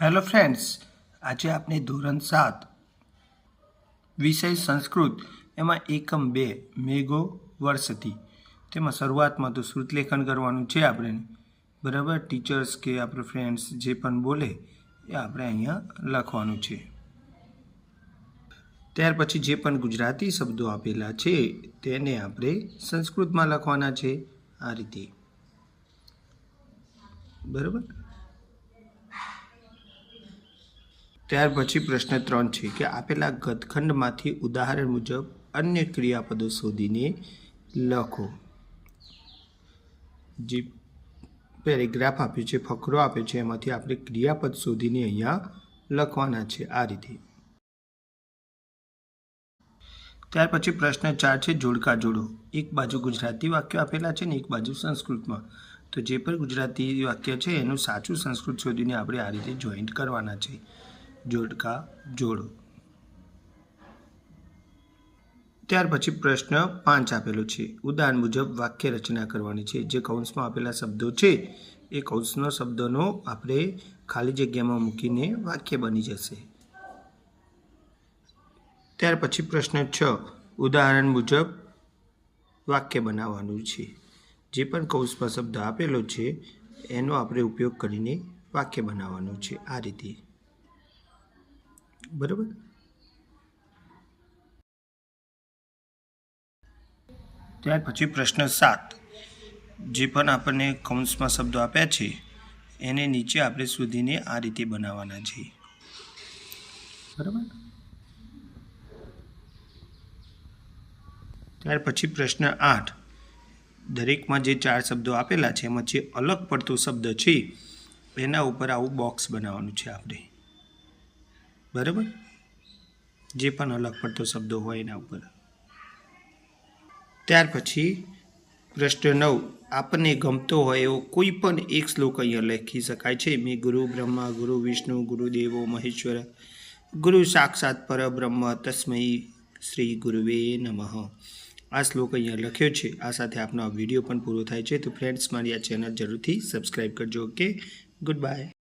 Hello friends, આજે આપણે ધોરણ સાત, વિષય સંસ્કૃત, એમાં એકમ બે, મેઘો વર્ષથી. તેમાં શરૂઆતમાં તો શ્રુતલેખન કરવાનું છે આપણે બરાબર? ટીચર્સ કે આપણે ફ્રેન્ડ્સ જે પણ બોલે, એ આપણે અહીંયા લખવાનું છે. ત્યાર પછી જે પણ ગુજરાતી શબ્દો આપેલા છે, તેને આપણે સંસ્કૃતમાં લખવાના છે. આ રીતે. બરાબર? ત્યાર પછી પ્રશ્ન ત્રણ છે કે આપેલા ગતખંડમાંથી ઉદાહરણ મુજબ અન્ય ક્રિયાપદો શોધીને લખો. જે પેરેગ્રાફ આપ્યો છે, ફકરો આપ્યો છે, એમાંથી આપણે ક્રિયાપદ શોધીને અહીંયા લખવાના છે આ રીતે. ત્યાર પછી પ્રશ્ન ચાર છે, જોડકા જોડો. એક બાજુ ગુજરાતી વાક્યો આપેલા છે ને એક બાજુ સંસ્કૃતમાં. તો જે પણ ગુજરાતી વાક્ય છે, એનું સાચું સંસ્કૃત શોધીને આપણે આ રીતે જોઈન્ટ કરવાના છે. જોડકા જોડો. ત્યાર પછી પ્રશ્ન પાંચ આપેલો છે. ઉદાહરણ મુજબ વાક્ય રચના કરવાની છે. જે કૌંસમાં આપેલા શબ્દો છે, એ કૌંસનો શબ્દોનો આપણે ખાલી જગ્યામાં મૂકીને વાક્ય બની જશે. ત્યાર પછી પ્રશ્ન છ. ઉદાહરણ મુજબ વાક્ય બનાવવાનું છે. જે પણ કૌંસમાં શબ્દ આપેલો છે, એનો આપણે ઉપયોગ કરીને વાક્ય બનાવવાનું છે. આ રીતે. બરાબર? ત્યાર પછી પ્રશ્ન સાત. જે પણ આપણને કૌંસમાં શબ્દો આપ્યા છે, એને નીચે આપણે સુધીને આ રીતે બનાવવાના છે. બરાબર? ત્યાર પછી પ્રશ્ન આઠ. દરેકમાં જે ચાર શબ્દો આપેલા છે એમાં જે અલગ પડતો શબ્દ છે, એના ઉપર આવું બોક્સ બનાવવાનું છે આપણે. બરાબર? જે પણ અલગ પડતો શબ્દો હોય એના ઉપર. ત્યાર પછી પ્રશ્ન નવ આપણને ગમતો હોય એવો કોઈ પણ એક શ્લોક અહીંયા લખી શકાય છે. મેં ગુરુ, બ્રહ્મા, ગુરુ, વિષ્ણુ ગુરુદેવો મહેશ્વર, ગુરુ સાક્ષાત પરબ્રહ્મ તસ્મય શ્રી ગુરુવે નમઃ. આ શ્લોક અહીંયા લખ્યો છે. આ સાથે આપનો આ વીડિયો પણ પૂરો થાય છે. તો ફ્રેન્ડ્સ મારી આ ચેનલ જરૂરથી સબસ્ક્રાઈબ કરજો. Okay good bye